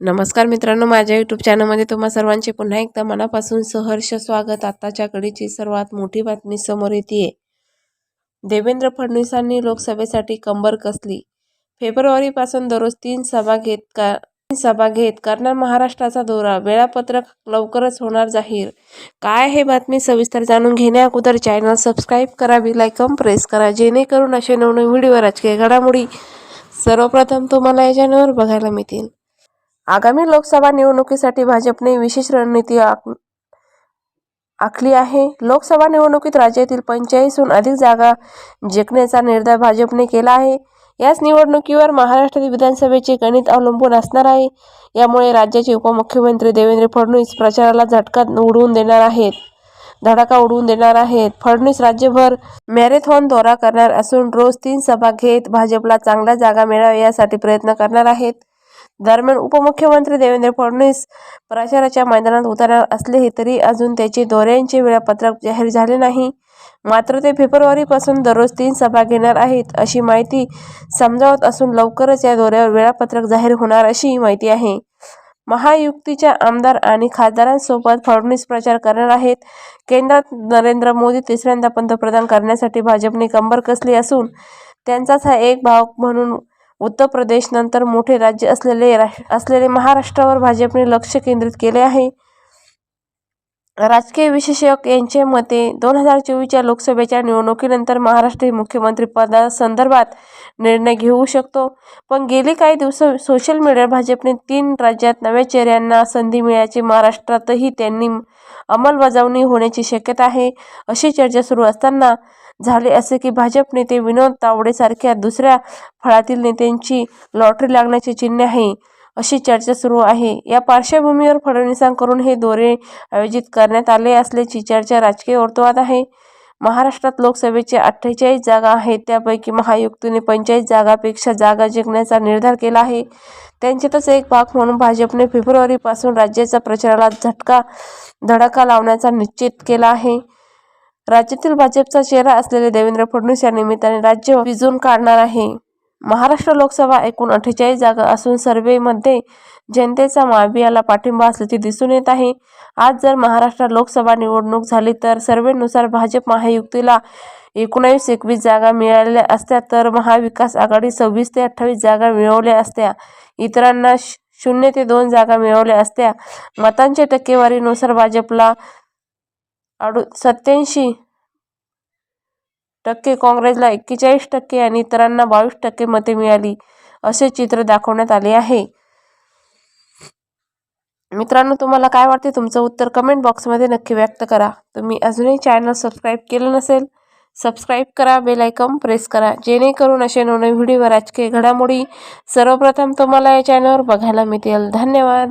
नमस्कार मित्रांनो माझ्या यूट्यूब चॅनलमध्ये तुम्हा सर्वांचे पुन्हा एकदा मनापासून सहर्ष स्वागत. आत्ताच्या कडीची सर्वात मोठी बातमी समोर येते देवेंद्र फडणवीसांनी लोकसभेसाठी कंबर कसली? फेब्रुवारीपासून दररोज तीन सभा घेत का तीन सभा घेत करणार महाराष्ट्राचा दौरा? वेळापत्रक लवकरच होणार जाहीर. काय हे बातमी सविस्तर जाणून घेण्या अगोदर चॅनल सबस्क्राईब करा बेलायकन प्रेस करा जेणेकरून असे नवनवीन व्हिडिओ राजकीय घडामोडी सर्वप्रथम तुम्हाला या चॅनलवर बघायला मिळतील. आगामी लोकसभा निवडणुकीसाठी भाजपने विशेष रणनीती आख आखली आहे. लोकसभा निवडणुकीत राज्यातील पंचेचाळीसहून अधिक जागा जिंकण्याचा निर्धार भाजपने केला आहे. याच निवडणुकीवर महाराष्ट्रातील विधानसभेचे गणित अवलंबून असणार आहे. यामुळे राज्याचे उपमुख्यमंत्री देवेंद्र फडणवीस प्रचाराला झटका उडवून देणार आहेत. धडाका उडवून देणार आहेत. फडणवीस राज्यभर मॅरेथॉन दौरा करणार असून रोज तीन सभा घेत भाजपला चांगल्या जागा मिळाव्या यासाठी प्रयत्न करणार आहेत. दरम्यान उपमुख्यमंत्री देवेंद्र फडणवीस प्रचाराच्या मैदानात उतरणार असले तरी अजून त्याचे दौऱ्यांचे वेळापत्रक जाहीर झाले नाही. मात्र ते फेब्रुवारीपासून दररोज तीन सभा घेणार आहेत अशी माहिती समजावत असून लवकरच या दौऱ्यावर वेळापत्रक जाहीर होणार अशी माहिती आहे. महायुक्तीच्या आमदार आणि खासदारांसोबत फडणवीस प्रचार करणार आहेत. केंद्रात नरेंद्र मोदी तिसऱ्यांदा पंतप्रधान करण्यासाठी भाजपने कंबर कसली असून त्यांचाच हा एक भाग म्हणून उत्तर प्रदेशनंतर मोठे राज्य असलेले असलेले महाराष्ट्रावर भाजपने लक्ष केंद्रित केले आहे. राजकीय विशेषक यांचे मते दोन हजार चोवीसच्या लोकसभेच्या निवडणुकीनंतर महाराष्ट्र मुख्यमंत्री पदासंदर्भात निर्णय घेऊ शकतो. पण गेली काही दिवस सोशल मीडियावर भाजपने तीन राज्यात नव्या चेहऱ्यांना संधी मिळायची महाराष्ट्रातही त्यांनी अंमलबजावणी होण्याची शक्यता आहे. अशी चर्चा सुरू असताना झाले असे की भाजप नेते विनोद तावडेसारख्या दुसऱ्या फळातील नेत्यांची लॉटरी लागण्याचे चिन्ह आहे. अशी चर्चा सुरू आहे. या पार्श्वभूमीवर फडणवीसांकडून हे दौरे आयोजित करण्यात आले असल्याची चर्चा राजकीय वर्तुळात आहे. महाराष्ट्रात लोकसभेचे अठ्ठेचाळीस जागा आहेत. त्यापैकी महायुक्तीने पंचेचाळीस जागापेक्षा जागा जिंकण्याचा निर्धार केला आहे. त्यांच्यातच एक भाग म्हणून भाजपने फेब्रुवारीपासून राज्याच्या प्रचाराला झटका धडाका लावण्याचा निश्चित केला आहे. राज्यातील भाजपचा चेहरा असलेले देवेंद्र फडणवीस या निमित्ताने राज्य विजून काढणार आहे. महाराष्ट्र लोकसभा एकूण अठ्ठेचाळीस जागा असून सर्व्हेमध्ये जनतेचा मावियाला पाठिंबा असल्याचे दिसून येत आहे. आज जर महाराष्ट्र लोकसभा निवडणूक झाली तर सर्वेनुसार भाजप महायुक्तीला एकोणावीस एकवीस जागा मिळाल्या असत्या तर महाविकास आघाडी सव्वीस ते अठ्ठावीस जागा मिळवल्या असत्या. इतरांना शून्य ते दोन जागा मिळवल्या असत्या. मतांच्या टक्केवारीनुसार भाजपला अडू सत्याऐंशी टक्के काँग्रेसला एक्केचाळीस टक्के आणि इतरांना बावीस टक्के मते मिळाली असे चित्र दाखवण्यात आले आहे. मित्रांनो तुम्हाला काय वाटते? तुमचं उत्तर कमेंट बॉक्समध्ये नक्की व्यक्त करा. तुम्ही अजूनही चॅनल सबस्क्राईब केलं नसेल सबस्क्राईब करा बेल आयकॉन प्रेस करा जेणेकरून असे नवनवीन व्हिडिओ राजकीय घडामोडी सर्वप्रथम तुम्हाला या चॅनलवर बघायला मिळतील. धन्यवाद!